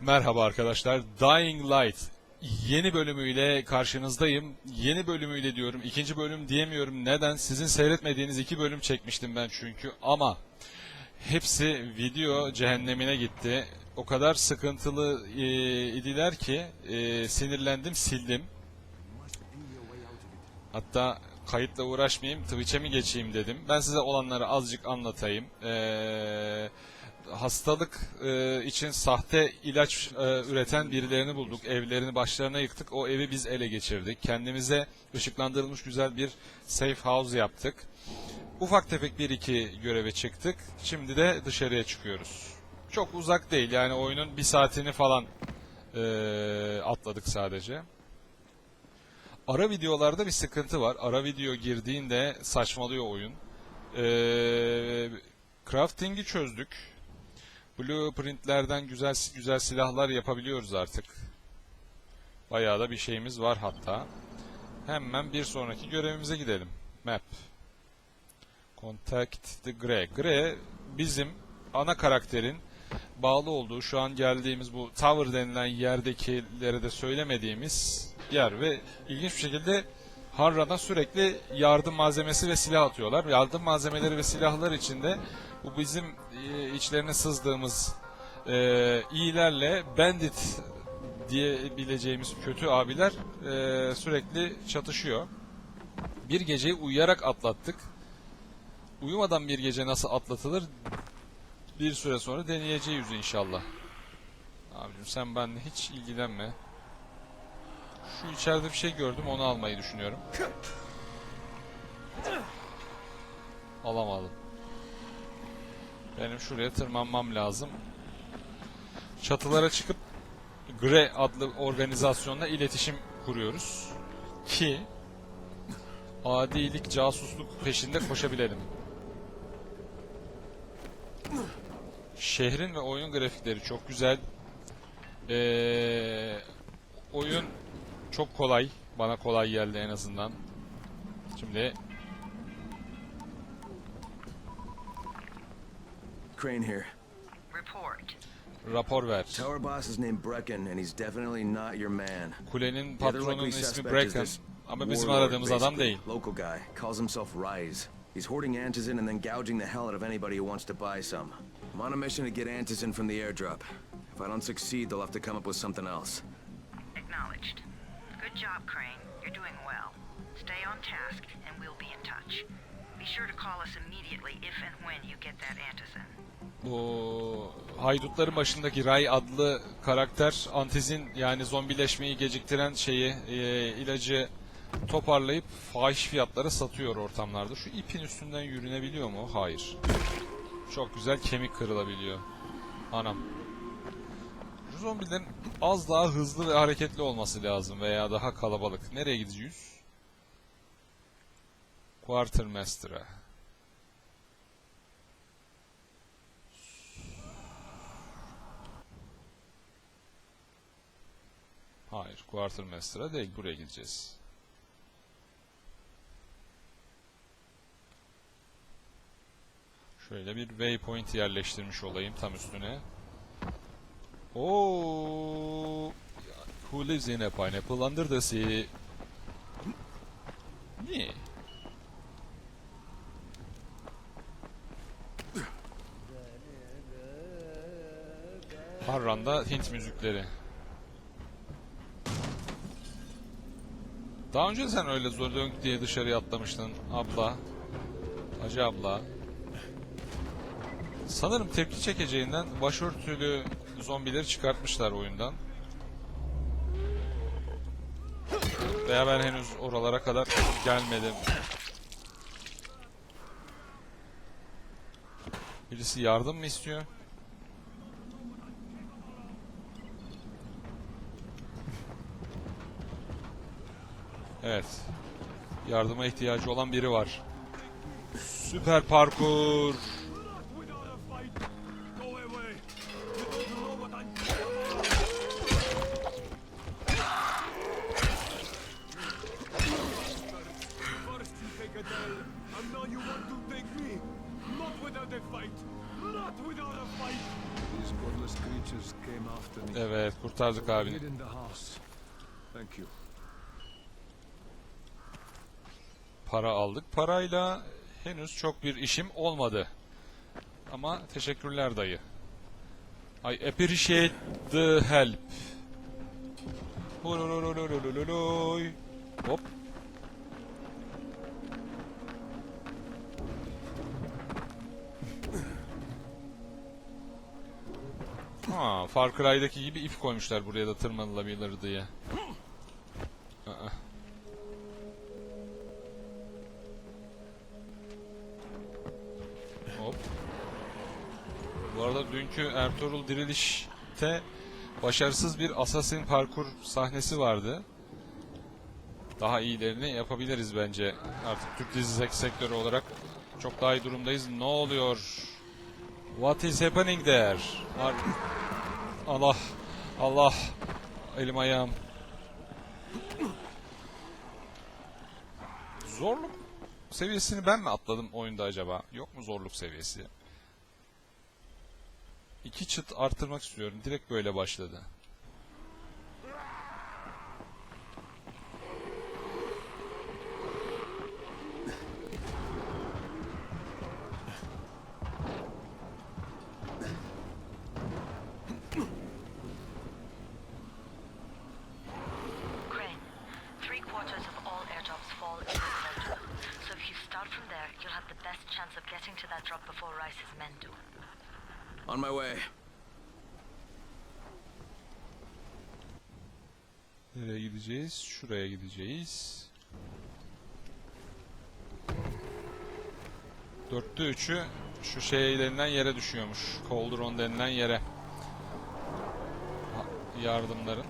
Merhaba arkadaşlar. Dying Light yeni bölümüyle karşınızdayım. Yeni bölümüyle diyorum. ikinci bölüm diyemiyorum. Neden? Sizin seyretmediğiniz iki bölüm çekmiştim ben çünkü. Ama hepsi video cehennemine gitti. O kadar sıkıntılı e, idiler ki e, sinirlendim, sildim. Hatta kayıtla uğraşmayayım, Twitch'e mi geçeyim dedim. Ben size olanları azıcık anlatayım. Eee hastalık e, için sahte ilaç e, üreten birilerini bulduk. Evlerini başlarına yıktık. O evi biz ele geçirdik. Kendimize ışıklandırılmış güzel bir safe house yaptık. Ufak tefek bir iki göreve çıktık. Şimdi de dışarıya çıkıyoruz. Çok uzak değil yani oyunun bir saatini falan e, atladık sadece. Ara videolarda bir sıkıntı var. Ara video girdiğinde saçmalıyor oyun. Ee, crafting'i çözdük. Blueprint'lerden güzel güzel silahlar yapabiliyoruz artık. Bayağı da bir şeyimiz var hatta. Hemen bir sonraki görevimize gidelim. Map. Contact the Grey. Grey bizim ana karakterin bağlı olduğu şu an geldiğimiz bu tower denilen yerdekilere de söylemediğimiz yer ve ilginç bir şekilde Harran'a sürekli yardım malzemesi ve silah atıyorlar. Yardım malzemeleri ve silahlar içinde bu bizim e, içlerine sızdığımız e, iyilerle bandit diyebileceğimiz kötü abiler e, sürekli çatışıyor. Bir geceyi uyuyarak atlattık. Uyumadan bir gece nasıl atlatılır bir süre sonra deneyeceğiz inşallah. Abicim sen benimle hiç ilgilenme. Şu içeride bir şey gördüm onu almayı düşünüyorum. Alamadım. Benim şuraya tırmanmam lazım. Çatılara çıkıp GRE adlı organizasyonla iletişim kuruyoruz. Ki adilik, casusluk peşinde koşabilelim. Şehrin ve oyun grafikleri çok güzel. Ee, oyun çok kolay. Bana kolay geldi en azından. Şimdi Crane here. Report. rapor ver. Tower boss is named Brecken, and he's definitely not your man. Kulenin The other patronunun likely ismi suspect is this Ama bizim aradığımız adam değil. Local guy. Calls himself Rise. He's hoarding antizin and then gouging the hell out of anybody who wants to buy some. I'm on a mission to get antizin from the airdrop. If I don't succeed, they'll have to come up with something else. Acknowledged. Good job, Crane. You're doing well. Stay on task, and we'll be in touch. Be sure to call us immediately if and when you get that antizin. Bu haydutların başındaki Ray adlı karakter antizin yani zombileşmeyi geciktiren şeyi e, ilacı toparlayıp fahiş fiyatlara satıyor ortamlarda. Şu ipin üstünden yürünebiliyor mu? Hayır. Çok güzel kemik kırılabiliyor. Anam. Şu zombilerin az daha hızlı ve hareketli olması lazım veya daha kalabalık. Nereye gideceğiz? Quartermaster'a. Hayır, Quartermaster'a değil, buraya gideceğiz. Şöyle bir waypoint yerleştirmiş olayım tam üstüne. Oo, who lives in a pineapple under the sea? Niye? Harran'da Hint müzikleri. Daha önce sen öyle zor dönk diye dışarıya atlamıştın abla. Hacı abla. Sanırım tepki çekeceğinden başörtülü zombileri çıkartmışlar oyundan. Veya ben henüz oralara kadar gelmedim. Birisi yardım mı istiyor? Evet. Yardıma ihtiyacı olan biri var. Süper parkur. Evet kurtardık abini. Get in the house. Thank you. Para aldık. Parayla henüz çok bir işim olmadı. Ama teşekkürler dayı. I appreciate the help. Hop. Ha, Far Cry'daki gibi ip koymuşlar buraya da tırmanılabilir diye. Dünkü Ertuğrul Diriliş'te başarısız bir Assassin parkur sahnesi vardı. Daha iyilerini yapabiliriz bence. Artık Türk dizi sek- sektörü olarak çok daha iyi durumdayız. Ne oluyor? What is happening there? Allah. Allah. Elim ayağım. Zorluk seviyesini ben mi atladım oyunda acaba? Yok mu zorluk seviyesi? İki çıt artırmak istiyorum. Direkt böyle başladı. Crane, three quarters of all airdrops fall in this sector. So if you start from there, you'll have the best chance of getting to that drop before Rice's men do. On my way. Nereye gideceğiz? Şuraya gideceğiz. Dörtte üçü şu şey denilen yere düşüyormuş. Cauldron denilen yere. Yardımların.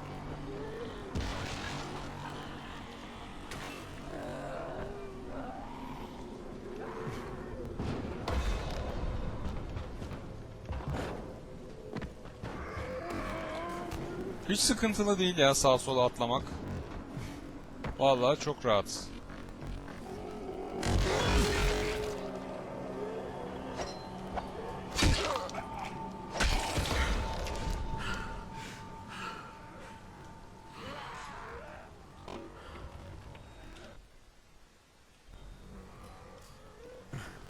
Hiç sıkıntılı değil ya sağ sola atlamak. Vallahi çok rahat.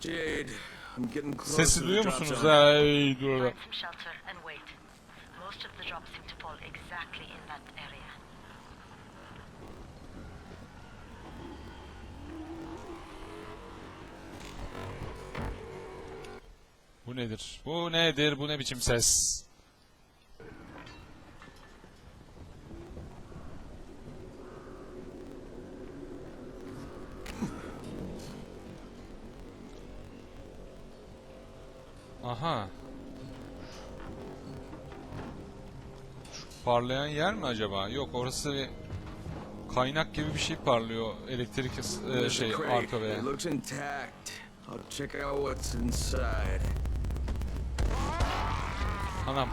Jade, I'm getting close Sesi duyuyor musunuz? Ay dur. Exactly in that area. Bu nedir? Bu nedir? Bu ne biçim ses? Aha. Parlayan yer mi acaba? Yok orası bir kaynak gibi bir şey parlıyor. Elektrik e, şey arka inside. Anam.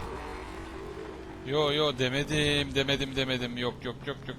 Yo yo demedim demedim demedim yok yok yok yok.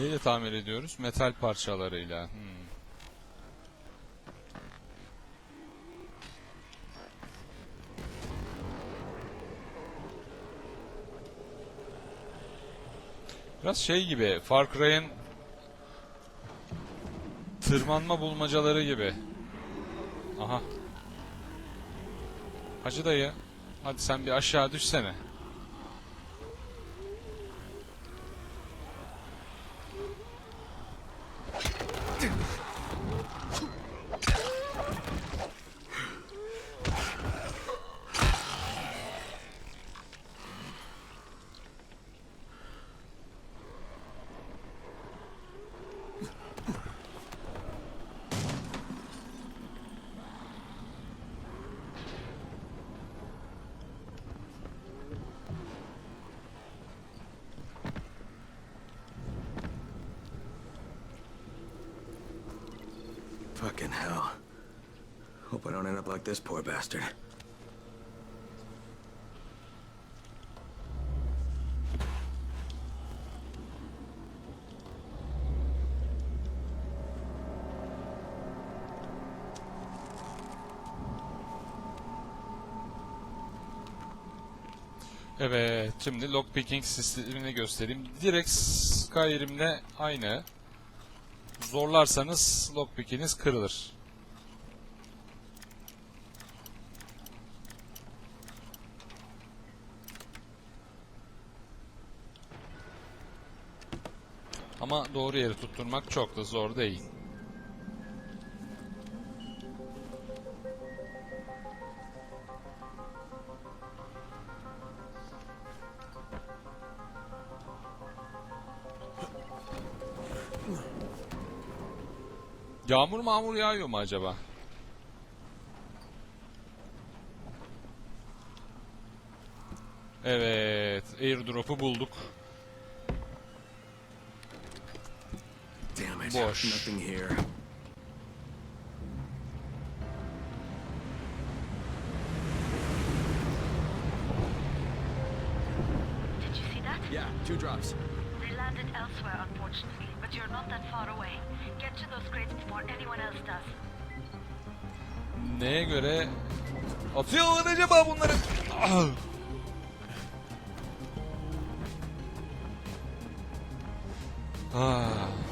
Neyle tamir ediyoruz? Metal parçalarıyla. Hmm. Biraz şey gibi, Far Cry'ın tırmanma bulmacaları gibi. Aha. Hacı dayı, hadi sen bir aşağı düşsene. Fucking hell. Hope I don't end up like this poor bastard. Evet, şimdi lockpicking sistemini göstereyim. Direkt Skyrim'le aynı. Zorlarsanız lockpickiniz kırılır. Ama doğru yeri tutturmak çok da zor değil. Yağmur mağmur yağıyor mu acaba? Evet, airdrop'u bulduk. Damn it. Boş. Neye göre atıyorlar acaba bunları? Ah! Ah.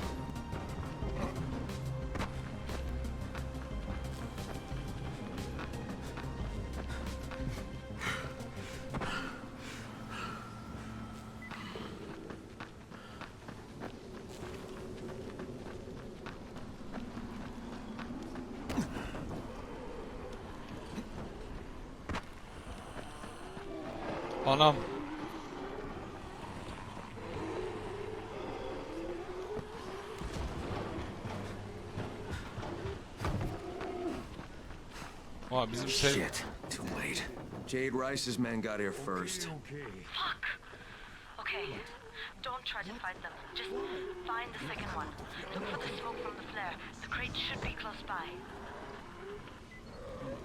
Aa bizim şey... Shit. Too late. Jade Rice's men got here first. Okay. Fuck! Okay, don't try to fight them. Just find the second one. Look for the smoke from the flare. The crate should be close by.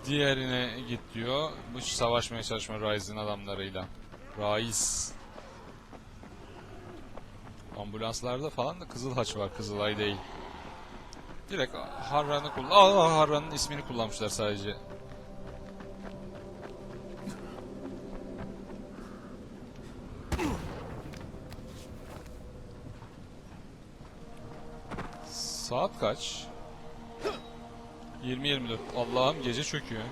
Diğerine git diyor. Bu savaşmaya çalışma Rise'ın adamlarıyla. Rise. Ambulanslarda falan da Kızıl Haç var. Kızılay değil. Direkt Harran'ı kullan... Aa Harran'ın ismini kullanmışlar sadece. Saat kaç? 20-24. Allah'ım gece çöküyor.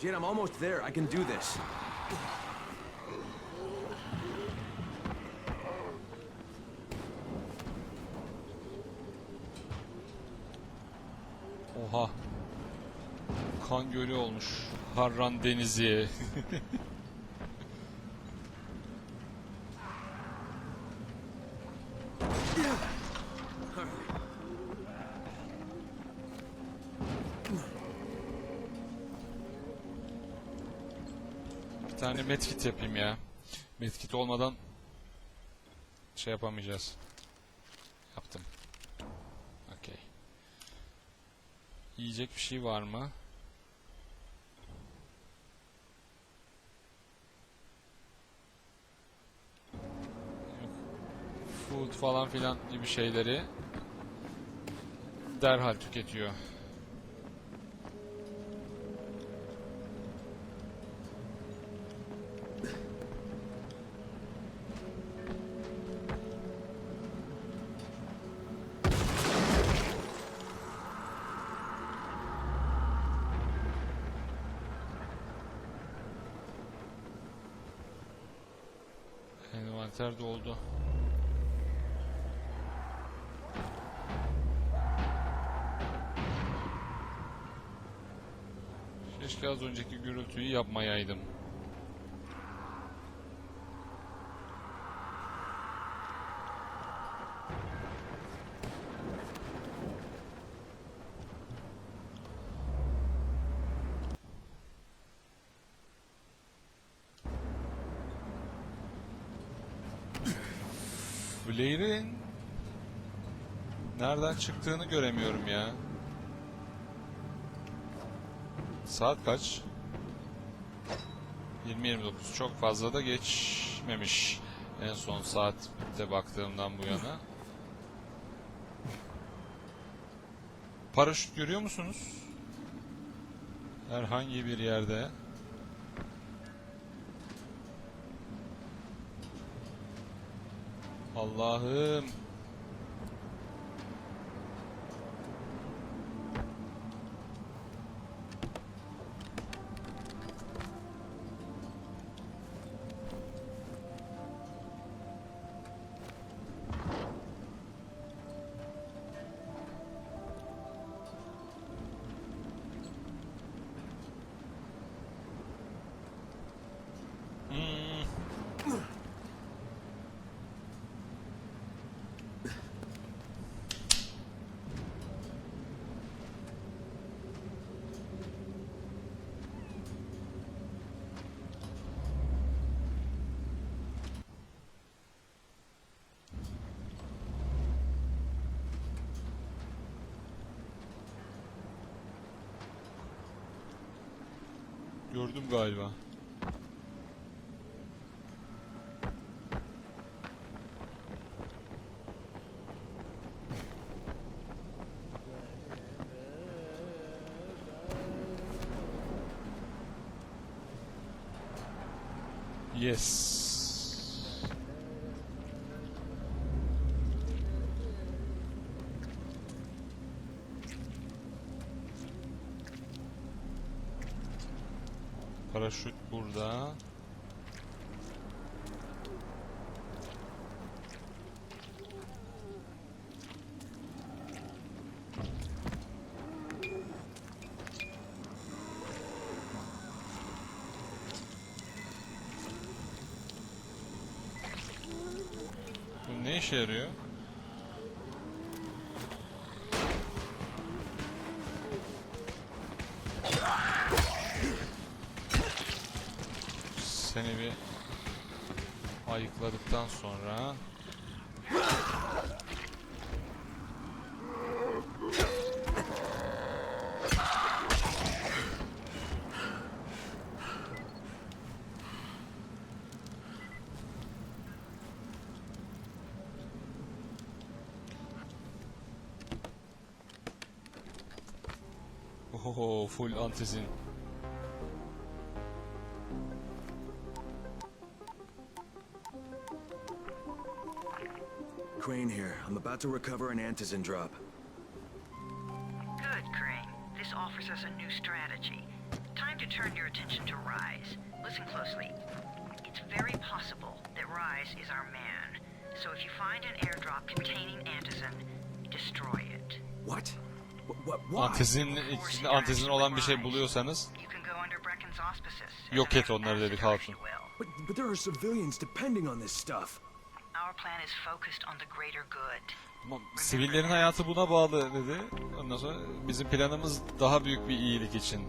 Jade, I'm almost there. I can do this. Oha. Kan gölü olmuş. Harran Denizi. Bir tane medkit yapayım ya. Medkit olmadan şey yapamayacağız. Yaptım. Okey. Yiyecek bir şey var mı? Yok. Food falan filan gibi şeyleri derhal tüketiyor. Envanter doldu. Keşke az önceki gürültüyü yapmayaydım. Blair'in nereden çıktığını göremiyorum ya. Saat kaç? 20.29 çok fazla da geçmemiş. En son saatte baktığımdan bu yana. Paraşüt görüyor musunuz? Herhangi bir yerde. Allah'ım. Gördüm galiba. Yes. Paraşüt burada. Bu ne işe yarıyor? Seni bir ayıkladıktan sonra Oho full antizin. About to recover an antizin drop. Good, Crane. This offers us a new strategy. Time to turn your attention to Rise. Listen closely. It's very possible that Rise is our man. So if you find an airdrop containing Antizin, destroy it. What? What? what why? Antizin içinde antizin olan bir şey buluyorsanız You can go under Brecken's auspices. as Yok an et onları ambassador, dedik, if Hatun. you will. But, but there are civilians depending on this stuff. Our plan is focused on the greater good. ama sivillerin hayatı buna bağlı dedi. Ondan sonra bizim planımız daha büyük bir iyilik için.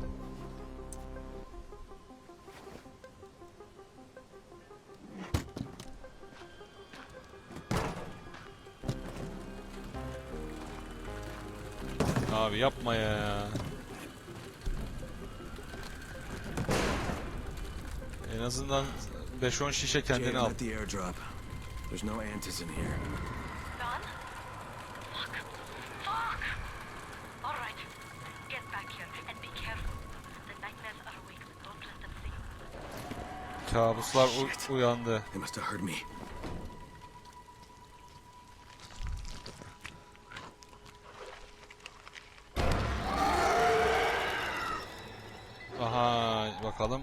Abi yapma ya. En azından 5-10 şişe I'm al. There's no antizin here. Gone? Fuck. Fuck! All right. Get back here and be careful. The nightmares are awake. Don't let them see you. Kabuslar u- uyandı. They must have heard me. Aha bakalım.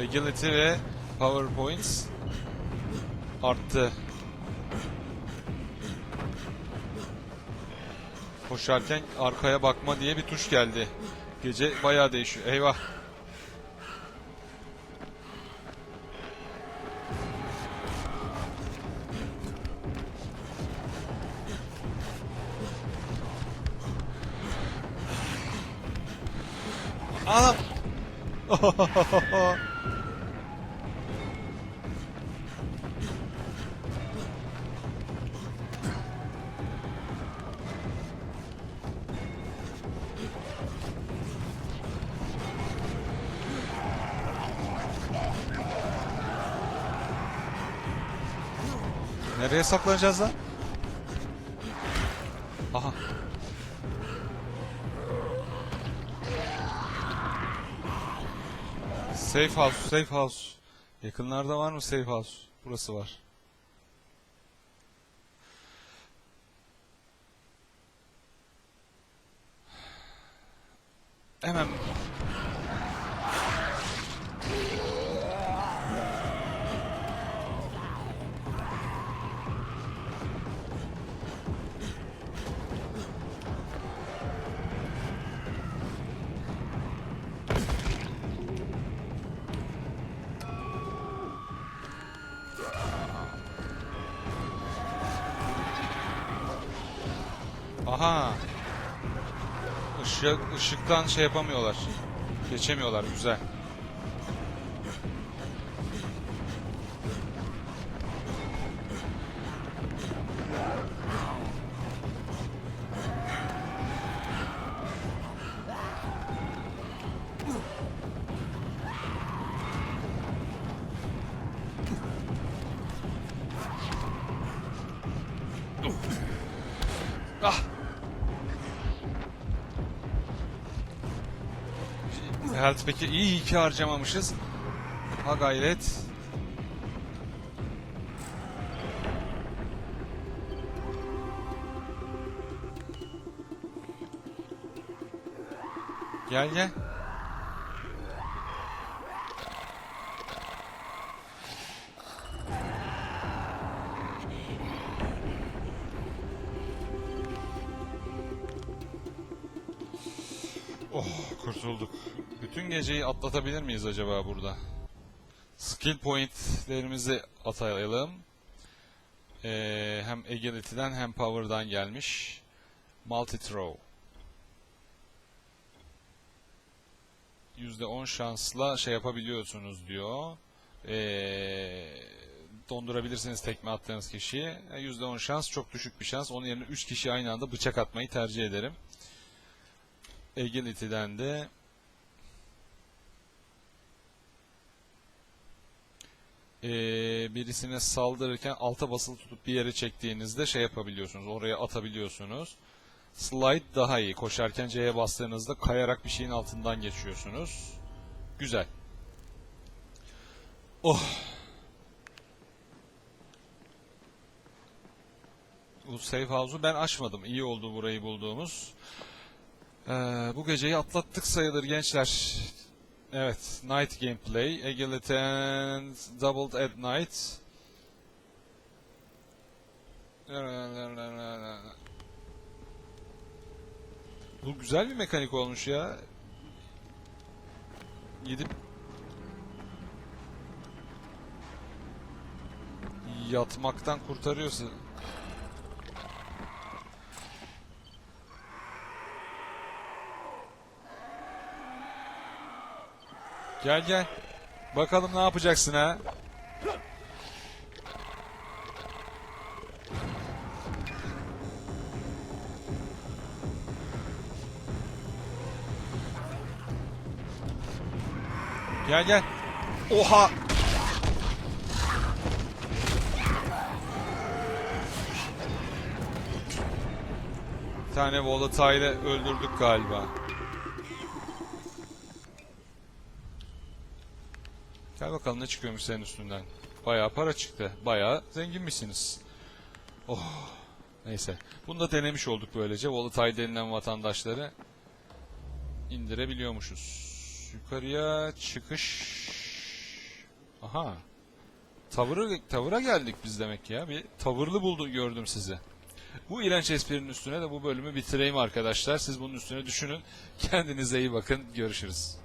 Agility ve power points arttı. Koşarken arkaya bakma diye bir tuş geldi. Gece bayağı değişiyor. Eyvah. Nereye saklanacağız lan? Aha. Safe house, safe house. Yakınlarda var mı safe house? Burası var. Hemen Aha. Işık, ışıktan şey yapamıyorlar. Geçemiyorlar. Güzel. Health peki iyi ki harcamamışız. Ha gayret. Gel gel. Bütün geceyi atlatabilir miyiz acaba burada? Skill pointlerimizi atayalım. Ee, hem agility'den hem power'dan gelmiş. Multi throw. %10 şansla şey yapabiliyorsunuz diyor. Ee, dondurabilirsiniz tekme attığınız kişiyi. E, %10 şans çok düşük bir şans. Onun yerine 3 kişi aynı anda bıçak atmayı tercih ederim. Agility'den de Ee, birisine saldırırken alta basılı tutup bir yere çektiğinizde şey yapabiliyorsunuz. Oraya atabiliyorsunuz. Slide daha iyi. Koşarken C'ye bastığınızda kayarak bir şeyin altından geçiyorsunuz. Güzel. Oh. Bu safe house'u ben açmadım. İyi oldu burayı bulduğumuz. Ee, bu geceyi atlattık sayılır gençler. Evet, night gameplay. Agility doubled at night. Bu güzel bir mekanik olmuş ya. Gidip yatmaktan kurtarıyorsun. Gel gel. Bakalım ne yapacaksın ha? Gel gel. Oha! Bir tane volatile'ı öldürdük galiba. Gel bakalım ne çıkıyormuş senin üstünden. Bayağı para çıktı. Bayağı zenginmişsiniz. Oh. Neyse. Bunu da denemiş olduk böylece. Volatile denilen vatandaşları indirebiliyormuşuz. Yukarıya çıkış. Aha. Tavırı, tavıra geldik biz demek ya. Bir tavırlı buldu gördüm sizi. Bu iğrenç esprinin üstüne de bu bölümü bitireyim arkadaşlar. Siz bunun üstüne düşünün. Kendinize iyi bakın. Görüşürüz.